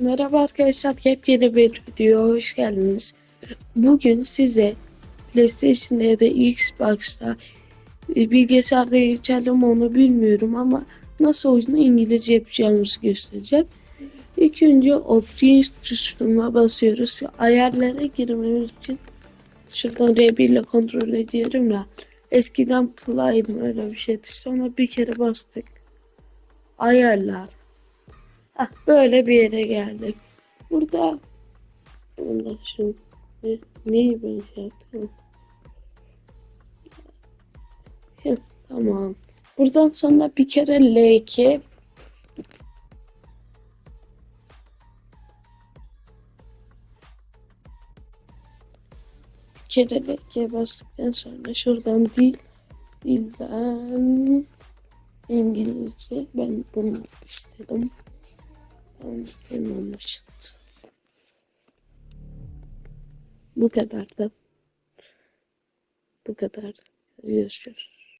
Merhaba arkadaşlar, yepyeni bir videoya hoş geldiniz. Bugün size PlayStation'da ya da Xbox'ta e, bilgisayarda geçerli mi onu bilmiyorum ama nasıl oyunu İngilizce yapacağımızı göstereceğim. İlk önce Options tuşuna basıyoruz. Ayarlara girmemiz için şuradan R1 ile kontrol ediyorum ya. Eskiden Play öyle bir şey sonra bir kere bastık. Ayarlar. Hah, böyle bir yere geldik. Burada Allah ne, neyi ben şey yaptım? Heh, tamam. Buradan sonra bir kere L2 bir kere L2 bastıktan sonra şuradan dil dilden İngilizce ben bunu istedim. Ben anlaşıldı. Bu kadardı. Bu kadar. Görüşürüz.